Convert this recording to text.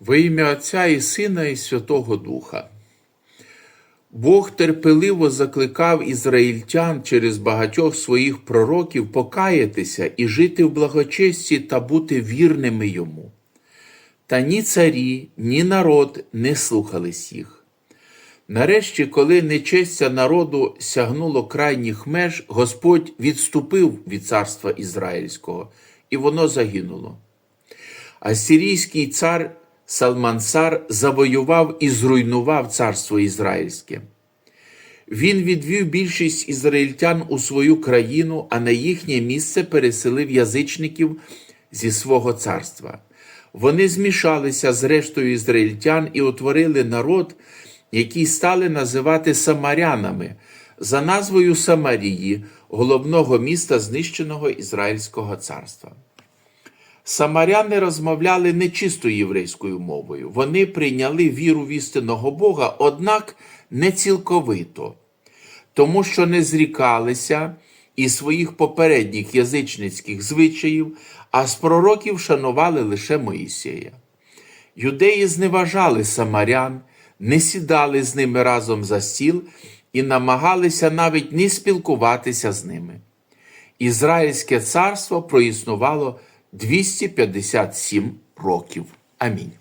Во ім'я Отця і Сина, і Святого Духа. Бог терпеливо закликав ізраїльтян через багатьох своїх пророків покаятися і жити в благочесті та бути вірними йому. Та ні царі, ні народ не слухались їх. Нарешті, коли нечестя народу сягнуло крайніх меж, Господь відступив від царства Ізраїльського, і воно загинуло. Асирійський цар Салмансар завоював і зруйнував царство Ізраїльське. Він відвів більшість ізраїльтян у свою країну, а на їхнє місце переселив язичників зі свого царства. Вони змішалися з рештою ізраїльтян і утворили народ, який стали називати самарянами за назвою Самарії, головного міста знищеного Ізраїльського царства. Самаряни розмовляли не чисто єврейською мовою. Вони прийняли віру в істинного Бога, однак не цілковито, тому що не зрікалися із своїх попередніх язичницьких звичаїв, а з пророків шанували лише Моїсея. Юдеї зневажали самарян, не сідали з ними разом за стіл і намагалися навіть не спілкуватися з ними. Ізраїльське царство проіснувало 257 років. Амінь.